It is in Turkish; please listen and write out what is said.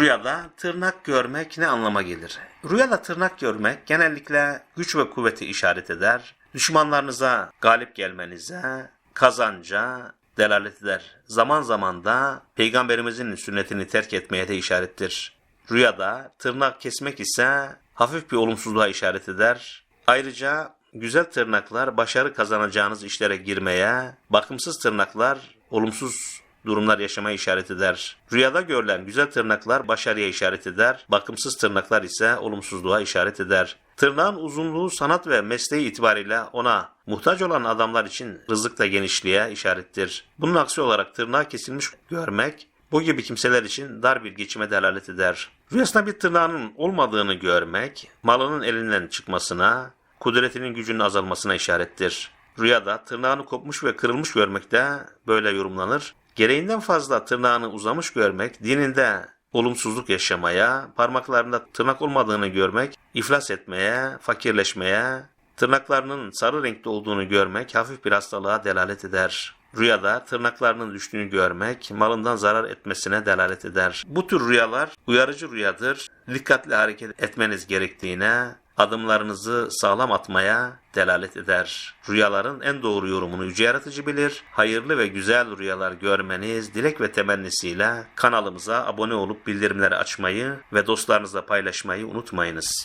Rüyada tırnak görmek ne anlama gelir? Rüyada tırnak görmek genellikle güç ve kuvveti işaret eder. Düşmanlarınıza galip gelmenize, kazanca delalet eder. Zaman zaman da peygamberimizin sünnetini terk etmeye de işarettir. Rüyada tırnak kesmek ise hafif bir olumsuzluğa işaret eder. Ayrıca güzel tırnaklar başarı kazanacağınız işlere girmeye, bakımsız tırnaklar olumsuz durumlar yaşamaya işaret eder. Rüyada görülen güzel tırnaklar başarıya işaret eder, bakımsız tırnaklar ise olumsuzluğa işaret eder. Tırnağın uzunluğu sanat ve mesleği itibariyle ona muhtaç olan adamlar için rızıkta genişliğe işarettir. Bunun aksi olarak tırnağı kesilmiş görmek, bu gibi kimseler için dar bir geçime delalet eder. Rüyasında bir tırnağının olmadığını görmek, malının elinden çıkmasına, kudretinin gücünün azalmasına işarettir. Rüyada tırnağını kopmuş ve kırılmış görmek de böyle yorumlanır. Gereğinden fazla tırnağını uzamış görmek, dininde olumsuzluk yaşamaya, parmaklarında tırnak olmadığını görmek, iflas etmeye, fakirleşmeye, tırnaklarının sarı renkte olduğunu görmek hafif bir hastalığa delalet eder. Rüyada tırnaklarının düştüğünü görmek malından zarar etmesine delalet eder. Bu tür rüyalar uyarıcı rüyadır. Dikkatli hareket etmeniz gerektiğine, adımlarınızı sağlam atmaya delalet eder. Rüyaların en doğru yorumunu yüce yaratıcı bilir. Hayırlı ve güzel rüyalar görmeniz dilek ve temennisiyle kanalımıza abone olup bildirimleri açmayı ve dostlarınızla paylaşmayı unutmayınız.